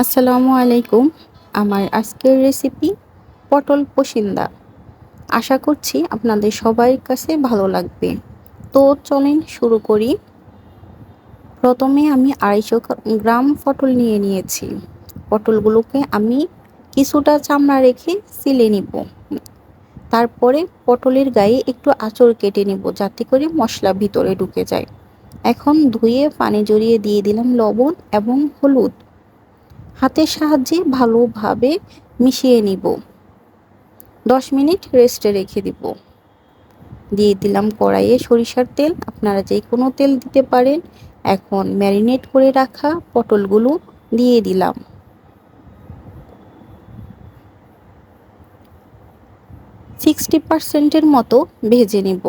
আসসালামু আলাইকুম। আমার আজকের রেসিপি পটল পসিন্দা। আশা করছি আপনাদের সবার কাছে ভালো লাগবে। তো চলেন শুরু করি। প্রথমে আমি আড়াইশো গ্রাম পটল নিয়ে নিয়েছি। পটলগুলোকে আমি কিছুটা চামড়া রেখে সিলে নিব। তারপরে পটলের গায়ে একটু আঁচড় কেটে নিব যাতে করে মশলা ভিতরে ঢুকে যায়। এখন ধুয়ে পানি জড়িয়ে দিয়ে দিলাম লবণ এবং হলুদ। হাতের সাহায্যে ভালোভাবে মিশিয়ে নিব। দশ মিনিট রেস্টে রেখে দিব। দিয়ে দিলাম কড়াইয়ে সরিষার তেল। আপনারা যে কোনো তেল দিতে পারেন। এখন ম্যারিনেট করে রাখা পটলগুলো দিয়ে দিলাম। সিক্সটি পার্সেন্টের মতো ভেজে নেব।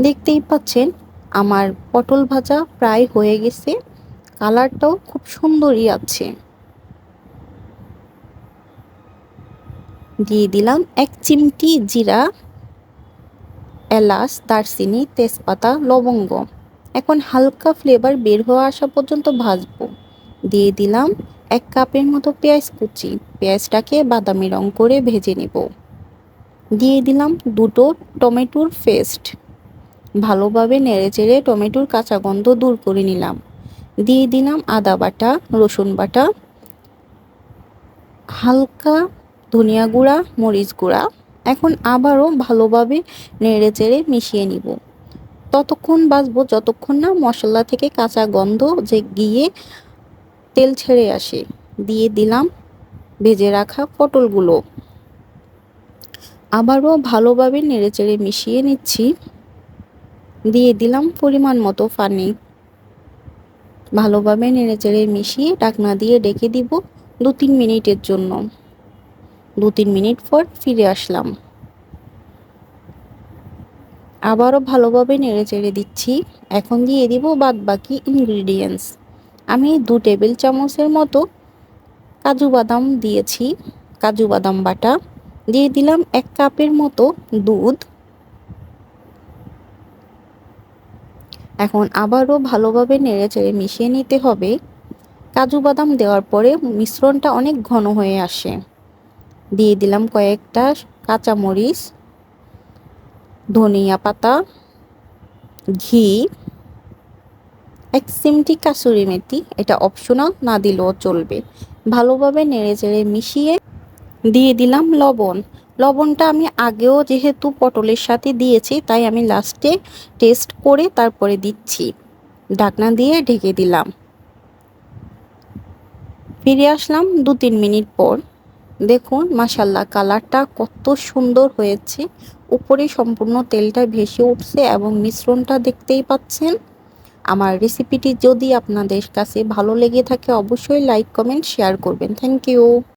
দেখতেই পাচ্ছেন, আমার পটল ভাজা প্রায় হয়ে গেছে। কালারটাও খুব সুন্দরই আছে। দিয়ে দিলাম এক চিমটি জিরা, এলাচ, দারচিনি, তেজপাতা, লবঙ্গ। এখন হালকা ফ্লেভার বের হওয়া আসা পর্যন্ত ভাজবো। দিয়ে দিলাম এক কাপের মতো পেঁয়াজ কুচি। পেঁয়াজটাকে বাদামি রং করে ভেজে নেব। দিয়ে দিলাম দুটো টমেটোর পেস্ট ভালোভাবে নেড়ে চেড়ে টমেটোর কাঁচা গন্ধ দূর করে নিলাম। দিয়ে দিলাম আদা বাটা, রসুন বাটা, হালকা ধনিয়া গুঁড়া, মরিচ গুঁড়া। এখন আবারও ভালোভাবে নেড়ে চেড়ে মিশিয়ে নিব। ততক্ষণ বাজবো, যতক্ষণ না মশলা থেকে কাঁচা গন্ধ যে গিয়ে তেল ছেড়ে আসে। দিয়ে দিলাম ভেজে রাখা পটলগুলো। আবারও ভালোভাবে নেড়ে চেড়ে মিশিয়ে নিচ্ছি। দিয়ে দিলাম পরিমাণ মতো পানি। ভালোভাবে নেড়েচেড়ে মিশিয়ে ডাকনা দিয়ে ডেকে দিব দু তিন মিনিটের জন্য। দু তিন মিনিট পর ফিরে আসলাম। আবারও ভালোভাবে নেড়েচেড়ে দিচ্ছি। এখন দিয়ে দিব বাদ বাকি ইনগ্রিডিয়েন্টস আমি দু টেবিল চামচের মতো কাজু বাদাম দিয়েছি। কাজু বাদাম বাটা দিয়ে দিলাম এক কাপের মতো দুধ। এখন আবারও ভালোভাবে নেড়েচেড়ে মিশিয়ে নিতে হবে। কাজু বাদাম দেওয়ার পরে মিশ্রণটা অনেক ঘন হয়ে আসে। দিয়ে দিলাম কয়েকটা কাঁচামরিচ, ধনিয়া পাতা, ঘি, এক সিমটি কাসুরি মেথি। এটা অপশনাল না দিলেও চলবে। ভালোভাবে নেড়ে চেড়ে মিশিয়ে দিয়ে দিলাম লবণ। লবণটা আমি আগেও যেহেতু পটলের সাথে দিয়েছি, তাই আমি লাস্টে টেস্ট করে তারপরে দিচ্ছি। ঢাকনা দিয়ে ঢেকে দিলাম। ফিরে আসলাম দু তিন মিনিট পর। দেখুন মাসাল্লাহ কালারটা কত সুন্দর হয়েছে। উপরে সম্পূর্ণ তেলটা ভেসে উঠছে এবং মিশ্রণটা দেখতেই পাচ্ছেন। আমার রেসিপিটি যদি আপনাদের কাছে ভালো লেগে থাকে, অবশ্যই লাইক কমেন্ট শেয়ার করবেন। Thank you